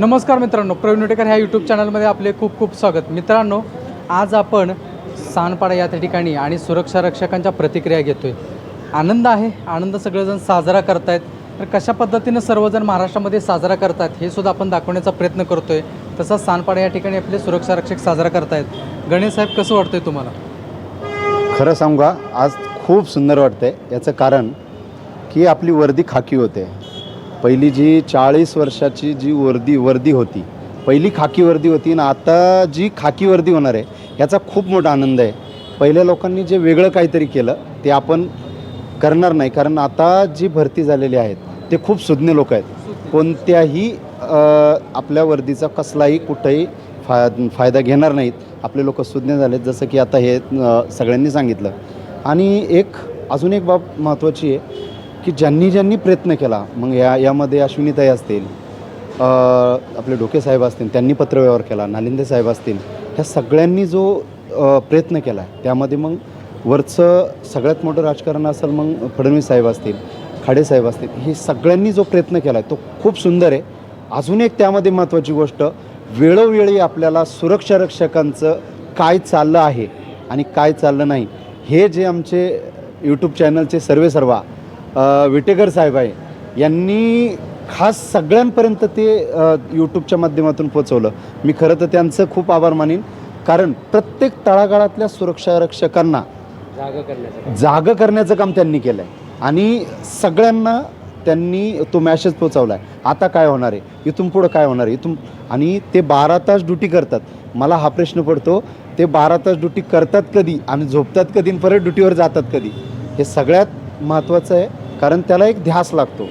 नमस्कार मित्रांनो प्रवीण उटेकर ह्या यूट्यूब चॅनलमध्ये आपले खूप खूप स्वागत. मित्रांनो आज आपण सानपाडा या त्या ठिकाणी आणि सुरक्षा रक्षकांच्या प्रतिक्रिया घेतोय. आनंद आहे आनंद सगळेजण साजरा करतायत. तर कशा पद्धतीनं सर्वजण महाराष्ट्रामध्ये साजरा करतात हे सुद्धा आपण दाखवण्याचा प्रयत्न करतोय. तसंच सानपाडा या ठिकाणी आपले सुरक्षा रक्षक साजरा करतायत. गणेश साहेब कसं वाटतंय तुम्हाला? खरं सांगू का? आज खूप सुंदर वाटतंय. याचं कारण की आपली वर्दी खाकी होते. पहिली जी चाळीस वर्षाची जी वर्दी वर्दी होती पहिली खाकी वर्दी होती आणि आता जी खाकी वर्दी होणार आहे याचा खूप मोठा आनंद आहे. पहिल्या लोकांनी जे वेगळं काहीतरी केलं ते आपण करणार नाही कारण आता जी भरती झालेली आहेत ते खूप सुज्ञ लोक आहेत. कोणत्याही आपल्या वर्दीचा कसलाही कुठंही फा फायदा घेणार नाहीत. आपले लोक सुज्ञ झालेत जसं की आता हे सगळ्यांनी सांगितलं. आणि एक अजून एक बाब महत्त्वाची आहे की ज्यांनी ज्यांनी प्रयत्न केला मग या यामध्ये अश्विनीताई असतील आपले डोके साहेब असतील त्यांनी पत्रव्यवहार केला नालिंदे साहेब असतील ह्या सगळ्यांनी जो प्रयत्न केला त्यामध्ये मग वरचं सगळ्यात मोठं राजकारण असेल मग फडणवीस साहेब असतील खाडे साहेब असतील हे सगळ्यांनी जो प्रयत्न केला आहे तो खूप सुंदर आहे. अजून एक त्यामध्ये महत्त्वाची गोष्ट वेळोवेळी आपल्याला सुरक्षा रक्षकांचं काय चाललं आहे आणि काय चाललं नाही हे जे आमचे यूट्यूब चॅनलचे सर्वे सर्वा विटेकर साहेब आहे यांनी खास सगळ्यांपर्यंत ते यूट्यूबच्या माध्यमातून पोचवलं मी खरं तर त्यांचं खूप आभार मानेन. कारण प्रत्येक तळागाळातल्या सुरक्षा रक्षकांना जागा करण्याचं जागं करण्याचं काम त्यांनी केलं आहे आणि सगळ्यांना त्यांनी तो मॅसेज पोचवला आहे आता काय होणार आहे? इथून पुढं काय होणार आहे? इथून आणि ते बारा तास ड्युटी करतात. मला हा प्रश्न पडतो ते बारा तास ड्युटी करतात कधी आणि झोपतात कधी परत ड्युटीवर जातात कधी? हे सगळ्यात महत्त्वाचं आहे. कारण त्याला एक ध्यास लागतो.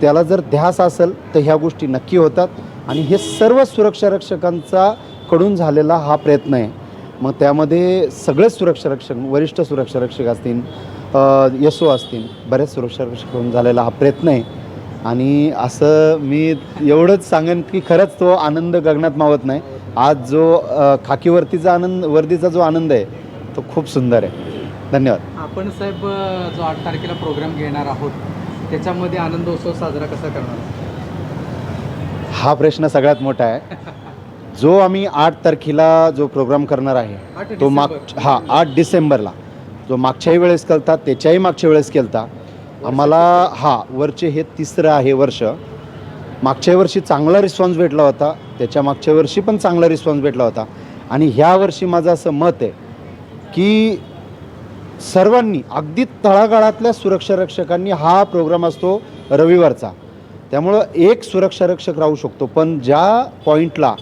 त्याला जर ध्यास असेल तर ह्या गोष्टी नक्की होतात आणि हे सर्व सुरक्षा रक्षकांचा कडून झालेला हा प्रयत्न आहे. मग त्यामध्ये सगळेच सुरक्षा रक्षक वरिष्ठ सुरक्षा रक्षक असतील यसो असतील बऱ्याच सुरक्षा रक्षकडून झालेला हा प्रयत्न आहे. आणि असं मी एवढंच सांगेन की खरंच तो आनंद गगनात मावत नाही. आज जो खाकीवरतीचा आनंद वर्दीचा जो आनंद आहे तो खूप सुंदर आहे. धन्यवाद. आपण साहेब जो आठ तारखेला प्रोग्राम घेणार आहोत त्याच्यामध्ये आनंदोत्सव साजरा कसा करणार हा प्रश्न सगळ्यात मोठा आहे. जो आम्ही आठ तारखेला जो प्रोग्राम करणार आहे तो माग. हा आठ डिसेंबरला. जो मागच्याही वेळेस केलता त्याच्याही मागच्या वेळेस केलता. आम्हाला हा वरचे हे तिसरं आहे वर्ष. मागच्या वर्षी चांगला रिस्पॉन्स भेटला होता त्याच्या मागच्या वर्षी पण चांगला रिस्पॉन्स भेटला होता. आणि ह्या वर्षी माझं असं मत आहे की सर्वांनी अगदी तळागाळातल्या सुरक्षा रक्षकांनी हा प्रोग्राम असतो रविवारचा. त्यामुळं एक सुरक्षा रक्षक राहू शकतो पण ज्या पॉईंटला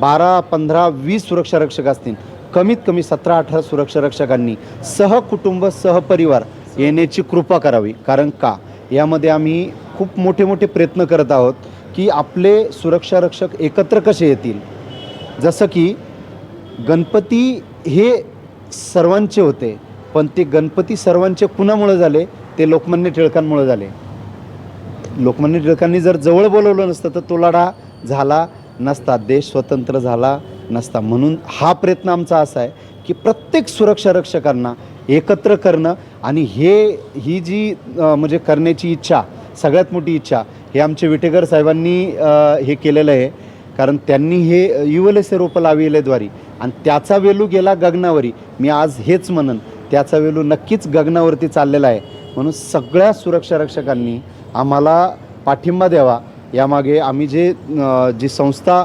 बारा पंधरा वीस सुरक्षा रक्षक असतील कमीत कमी सतरा अठरा सुरक्षा रक्षकांनी सहकुटुंब सहपरिवार येण्याची कृपा करावी. कारण का? यामध्ये आम्ही खूप मोठे मोठे प्रयत्न करत आहोत की आपले सुरक्षा रक्षक एकत्र कसे येतील. जसं की गणपती हे सर्वांचे होते. पण ते गणपती सर्वांचे कुणामुळे झाले ते लोकमान्य टिळकांमुळे झाले. लोकमान्य टिळकांनी जर जवळ बोलवलं नसतं तर तो लढा झाला नसता देश स्वतंत्र झाला नसता. म्हणून हा प्रयत्न आमचा असा आहे की प्रत्येक सुरक्षा रक्षकांना एकत्र करणं आणि हे ही जी म्हणजे करण्याची इच्छा सगळ्यात मोठी इच्छा हे आमचे विटेकर साहेबांनी हे केलेलं आहे. कारण त्यांनी हे युवलेसे रोपं लाविलेद्वारी आणि त्याचा वेलू गेला गगनावरी. मी आज हेच म्हणन त्याचा वेलू नक्कीच गगनावरती चाललेला आहे. म्हणून सगळ्या सुरक्षा रक्षकांनी आम्हाला पाठिंबा द्यावा. यामागे आम्ही जे जी संस्था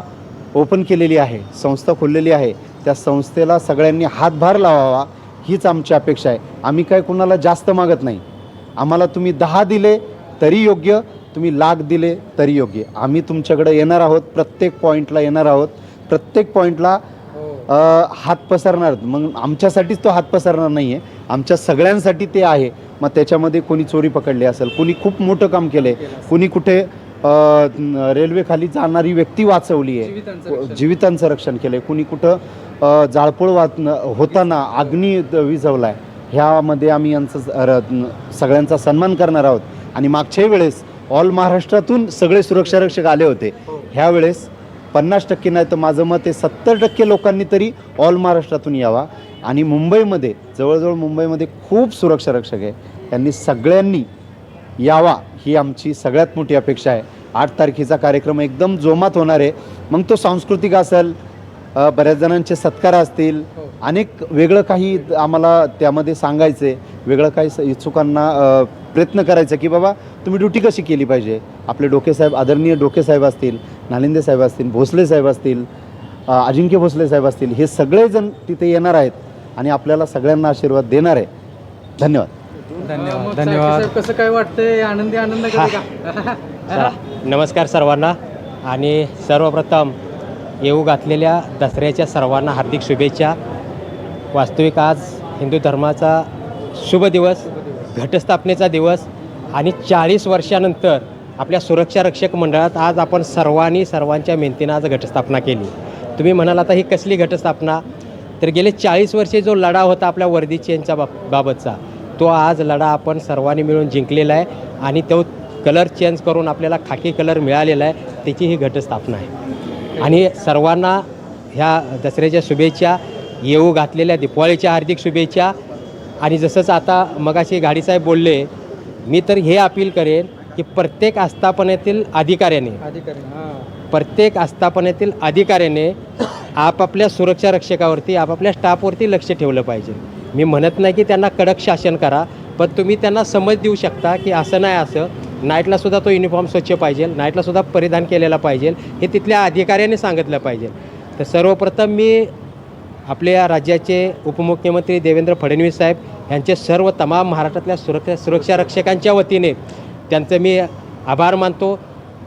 ओपन केलेली आहे संस्था खोललेली आहे त्या संस्थेला सगळ्यांनी हातभार लावावा हीच आमची अपेक्षा आहे. आम्ही काय कुणाला जास्त मागत नाही. आम्हाला तुम्ही दहा दिले तरी योग्य. तुम्ही लाख दिले तरी योग्य. आम्ही तुमच्याकडे येणार आहोत प्रत्येक पॉईंटला येणार आहोत. प्रत्येक पॉईंटला हात पसरणार. मग आमच्यासाठीच तो हात पसरणार नाही आहे आमच्या सगळ्यांसाठी ते आहे. मग त्याच्यामध्ये कोणी चोरी पकडली असेल कोणी खूप मोठं काम केलं आहे कोणी कुठे रेल्वेखाली जाणारी व्यक्ती वाचवली आहे. जीवितांचं रक्षण केलं आहे कुणी कुठं जाळपोळ वाच होताना अग्नी विझवला आहे ह्यामध्ये आम्ही यांचं सगळ्यांचा सन्मान करणार आहोत. आणि मागच्याही वेळेस ऑल महाराष्ट्रातून सगळे सुरक्षा रक्षक आले होते. ह्या वेळेस पन्नास टक्के नाही तर माझं मत आहे सत्तर टक्के लोकांनी तरी ऑल महाराष्ट्रातून यावा. आणि मुंबईमध्ये जवळजवळ मुंबईमध्ये खूप सुरक्षा रक्षक आहे. त्यांनी सगळ्यांनी यावा ही आमची सगळ्यात मोठी अपेक्षा आहे. आठ तारखेचा कार्यक्रम एकदम जोमात होणार आहे. मग तो सांस्कृतिक असेल बऱ्याच जणांचे सत्कार असतील. अनेक वेगळं काही आम्हाला त्यामध्ये सांगायचं आहे वेगळं काही स- इच्छुकांना प्रयत्न करायचा की बाबा तुम्ही ड्युटी कशी केली पाहिजे? आपले डोकेसाहेब आदरणीय डोकेसाहेब असतील नालिंदे साहेब असतील भोसले साहेब असतील अजिंक्य भोसले साहेब असतील हे सगळेजण तिथे येणार आहेत आणि आपल्याला सगळ्यांना आशीर्वाद देणार आहे. धन्यवाद. धन्यवाद धन्यवाद. साहेब कसं काय वाटतंय? आनंदी आनंद नमस्कार सर्वांना. आणि सर्वप्रथम येऊ घातलेल्या दसऱ्याच्या सर्वांना हार्दिक शुभेच्छा. वास्तविक आज हिंदू धर्माचा शुभ दिवस. घटस्थापनेचा दिवस आणि चाळीस वर्षानंतर आपल्या सुरक्षा रक्षक मंडळात आज आपण सर्वांनी सर्वांच्या मेहनतीनं आज घटस्थापना केली. तुम्ही म्हणाल आता ही कसली घटस्थापना? तर गेले चाळीस वर्षे जो लढा होता आपल्या वर्दी चेनच्या बाब बाबतचा तो आज लढा आपण सर्वांनी मिळून जिंकलेला आहे आणि तो कलर चेंज करून आपल्याला खाकी कलर मिळालेला आहे त्याची ही घटस्थापना आहे. आणि सर्वांना ह्या दसऱ्याच्या शुभेच्छा येऊ घातलेल्या दिपावळीच्या हार्दिक शुभेच्छा आणि जसंच आता मगाशी गाडीसाहेब बोलले मी तर हे अपील करेन की प्रत्येक आस्थापनेतील अधिकाऱ्याने अधिकारी प्रत्येक आस्थापनेतील अधिकाऱ्याने आपापल्या सुरक्षा रक्षकावरती आपापल्या स्टाफवरती लक्ष ठेवलं पाहिजे. मी म्हणत नाही की त्यांना कडक शासन करा पण तुम्ही त्यांना समज देऊ शकता की असं नाही असं नाईटला सुद्धा तो युनिफॉर्म स्वच्छ पाहिजे नाईटला सुद्धा परिधान केलेला पाहिजे हे तिथल्या अधिकाऱ्याने सांगितलं पाहिजे. तर सर्वप्रथम मी आपल्या राज्याचे उपमुख्यमंत्री देवेंद्र फडणवीस साहेब यांचे सर्व तमाम महाराष्ट्रातल्या सुरक्षा सुरक्षा रक्षकांच्या वतीने त्यांचं मी आभार मानतो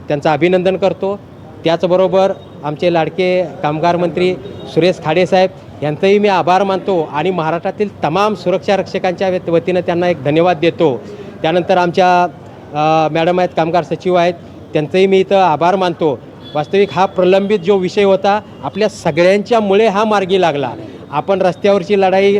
त्यांचं अभिनंदन करतो. त्याचबरोबर आमचे लाडके कामगार मंत्री सुरेश खाडेसाहेब यांचंही मी आभार मानतो आणि महाराष्ट्रातील तमाम सुरक्षा रक्षकांच्या वतीनं त्यांना एक धन्यवाद देतो. त्यानंतर आमच्या मॅडम आहेत कामगार सचिव आहेत त्यांचंही मी इथं आभार मानतो. वास्तविक हा प्रलंबित जो विषय होता आपल्या सगळ्यांच्यामुळे हा मार्गी लागला. आपण रस्त्यावरची लढाई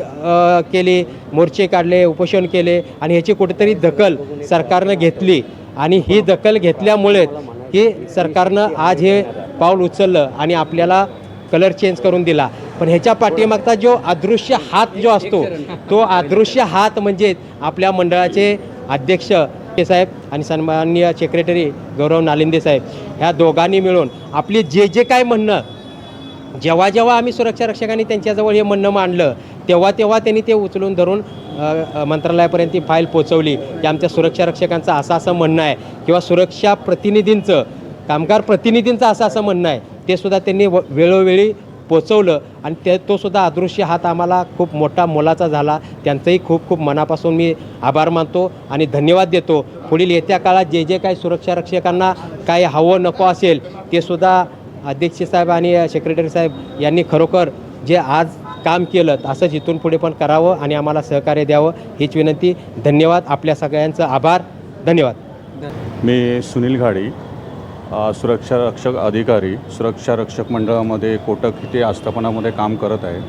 केली मोर्चे काढले उपोषण केले आणि ह्याची कुठेतरी दखल सरकारनं घेतली. आणि ही दखल घेतल्यामुळे की सरकारनं आज हे पाऊल उचललं आणि आपल्याला कलर चेंज करून दिला. पण ह्याच्या पाठीमागचा जो अदृश्य हात जो असतो तो अदृश्य हात म्हणजे आपल्या मंडळाचे अध्यक्ष आपटे साहेब आणि सन्माननीय सेक्रेटरी गौरव नालिंदे साहेब ह्या दोघांनी मिळून आपली जे जे काय म्हणणं जेव्हा जेव्हा आम्ही सुरक्षा रक्षकांनी त्यांच्याजवळ हे म्हणणं मांडलं तेव्हा तेव्हा त्यांनी ते उचलून धरून मंत्रालयापर्यंत ती फाईल पोचवली की आमच्या सुरक्षा रक्षकांचं असं असं म्हणणं आहे किंवा सुरक्षा प्रतिनिधींचं कामगार प्रतिनिधींचं असं असं म्हणणं आहे ते सुद्धा त्यांनी व वेळोवेळी पोचवलं आणि ते तोसुद्धा अदृश्य हात आम्हाला खूप मोठा मोलाचा झाला. त्यांचंही खूप खूप मनापासून मी आभार मानतो आणि धन्यवाद देतो. पुढील येत्या काळात जे जे काही सुरक्षा रक्षकांना काही हवं नको असेल ते सुद्धा अध्यक्ष साहेब आणि सेक्रेटरी साहेब यांनी खरोखर जे आज काम केलं असंच इथून पुढे पण करावं आणि आम्हाला सहकार्य द्यावं हीच विनंती. धन्यवाद. आपल्या सगळ्यांचं आभार. धन्यवाद. मी सुनील घाडी. सुरक्षा रक्षक अधिकारी सुरक्षा रक्षक मंडळामध्ये कोटक इथे आस्थापनामध्ये काम करत आहे.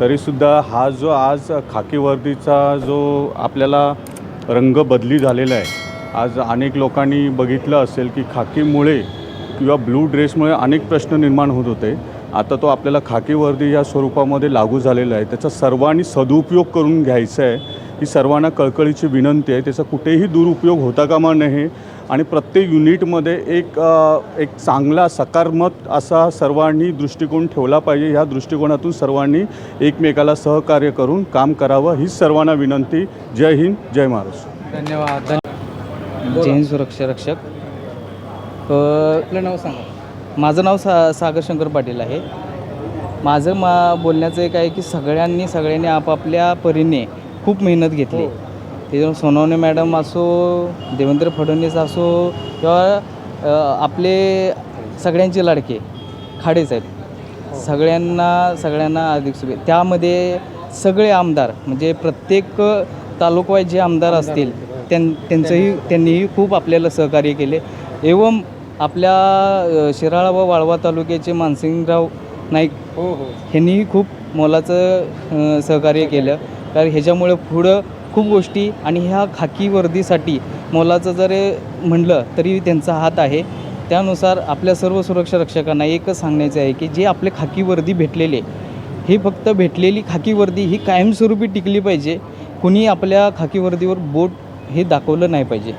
तरीसुद्धा हा जो आज खाकी वर्दीचा जो आपल्याला रंग बदली झालेला आहे आज अनेक लोकांनी बघितलं असेल की खाकीमुळे किंवा ब्लू ड्रेसमुळे अनेक प्रश्न निर्माण होत होते. आता तो आपल्याला खाकी वर्दी या स्वरूपामध्ये लागू झालेला आहे. त्याचा सर्वांनी सदुपयोग करून घ्यायचा आहे. ही सर्वांना कळकळीची विनंती आहे. त्याचा कुठेही दुरुपयोग होता कामा नये. आणि प्रत्येक युनिटमध्ये एक एक चांगला सकारात्मक असा सर्वांनी दृष्टिकोन ठेवला पाहिजे. ह्या दृष्टिकोनातून सर्वांनी एकमेकाला सहकार्य करून काम करावं हीच सर्वांना विनंती. जय हिंद जय महाराष्ट्र. धन्यवाद. धन्यवाद जैन सुरक्षा रक्षक. आपलं नाव सांगा. माझं नाव सा सागर शंकर पाटील आहे. माझं मा बोलण्याचं एक आहे की सगळ्यांनी सगळ्यांनी आपापल्या परीने खूप मेहनत घेतली. त्याच्यावर सोनवणे मॅडम असो देवेंद्र फडणवीस असो किंवा आपले सगळ्यांचे लाडके खाडे साहेब सगळ्यांना सगळ्यांना अधिक शुभे त्यामध्ये सगळे आमदार म्हणजे प्रत्येक तालुकावाईज जे आमदार असतील त्यां त्यांचंही त्यांनीही खूप आपल्याला सहकार्य केले. एवं आपल्या शिराळा व वाळवा तालुक्याचे मानसिंगराव नाईक हो हो. ह्यांनीही खूप मोलाचं सहकार्य केलं. कारण ह्याच्यामुळे पुढं खूप गोष्टी आणि ह्या खाकी वर्दीसाठी मोलाचं जर म्हणलं तरी त्यांचा हात आहे. त्यानुसार आपल्या सर्व सुरक्षा रक्षकांना एकच सांगण्याचं आहे की जे आपले खाकी वर्दी भेटलेले ही फक्त भेटलेली खाकी वर्दी ही कायमस्वरूपी टिकली पाहिजे. कुणी आपल्या खाकी वर्दीवर बोट हे दाखवलं नाही पाहिजे.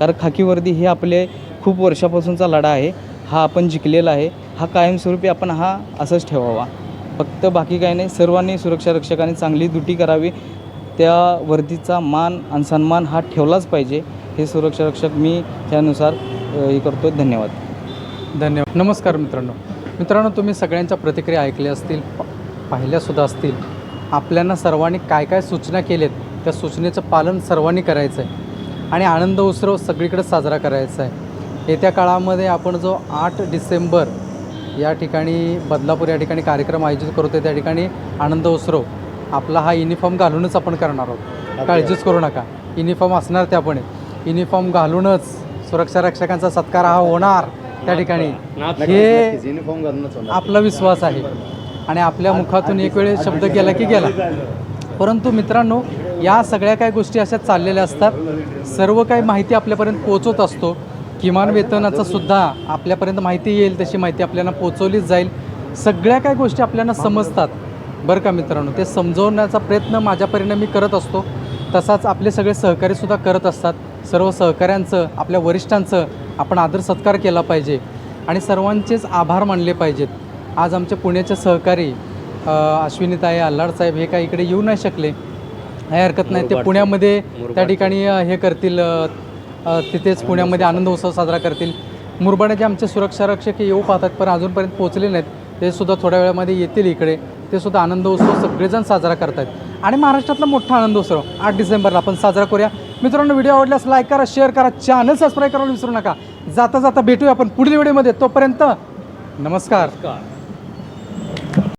कारण खाकी वर्दी हे आपले खूप वर्षापासूनचा लढा आहे. हा आपण जिंकलेला आहे. हा कायमस्वरूपी आपण हा असंच ठेवावा. फक्त बाकी काही नाही. सर्वांनी सुरक्षा रक्षकांनी चांगली दुटी करावी. त्या वर्दीचा मान आणि सन्मान हा ठेवलाच पाहिजे. हे सुरक्षा रक्षक मी त्यानुसार हे करतो. धन्यवाद. धन्यवाद. नमस्कार मित्रांनो. मित्रांनो तुम्ही सगळ्यांच्या प्रतिक्रिया ऐकल्या असतील प- पाहिल्यासुद्धा असतील. आपल्याला सर्वांनी काय काय सूचना केल्यात त्या सूचनेचं पालन सर्वांनी करायचं आहे आणि आनंद उत्सव सगळीकडे साजरा करायचा आहे येत्या काळामध्ये आपण जो आठ डिसेंबर या ठिकाणी बदलापूर या ठिकाणी कार्यक्रम आयोजित करतो त्या ठिकाणी आनंद उत्सव आपला हा युनिफॉर्म घालूनच आपण करणार आहोत. काळजीच करू नका. युनिफॉर्म असणार ते आपण. युनिफॉर्म घालूनच सुरक्षा रक्षकांचा सत्कार हा होणार त्या ठिकाणी. हे युनिफॉर्म घालूनच होणार. आपला विश्वास आहे. आणि आपल्या मुखातून एक वेळ शब्द गेला की गेला. परंतु मित्रांनो या सगळ्या काही गोष्टी अशा चाललेल्या असतात. सर्व काही माहिती आपल्यापर्यंत पोचवत असतो. किमान वेतनाचं सुद्धा आपल्यापर्यंत माहिती येईल तशी माहिती आपल्याला पोचवलीच जाईल. सगळ्या काही गोष्टी आपल्याला समजतात. बरं का मित्रांनो ते समजवण्याचा प्रयत्न माझ्यापर्यंत मी करत असतो. तसाच आपले सगळे सहकारीसुद्धा करत असतात. सर्व सहकाऱ्यांचं आपल्या वरिष्ठांचं आपण आदर सत्कार केला पाहिजे आणि सर्वांचेच आभार मानले पाहिजेत. आज आमचे पुण्याचे सहकारी अश्विनीताई साहेब हे काही इकडे येऊ नाही शकले. काही हरकत नाही. ते पुण्यामध्ये त्या ठिकाणी हे करतील तिथेच पुण्यामध्ये आनंद उत्सव साजरा करतील. मुरबाड्याचे आमचे सुरक्षा रक्षक हे येऊ पाहतात पण अजूनपर्यंत पोहोचले नाहीत. ते सुद्धा थोड्या वेळामध्ये येतील इकडे. ते सुद्धा आनंद उत्सव सगळेजण साजरा करतायत. आणि महाराष्ट्रातला मोठा आनंद उत्सव आठ डिसेंबरला आपण साजरा करूया. मित्रांनो व्हिडिओ आवडल्यास लाईक करा शेअर करा चॅनल सबस्क्राईब करायला विसरू नका. जाता जाता भेटूया आपण पुढील व्हिडिओमध्ये. तोपर्यंत नमस्कार.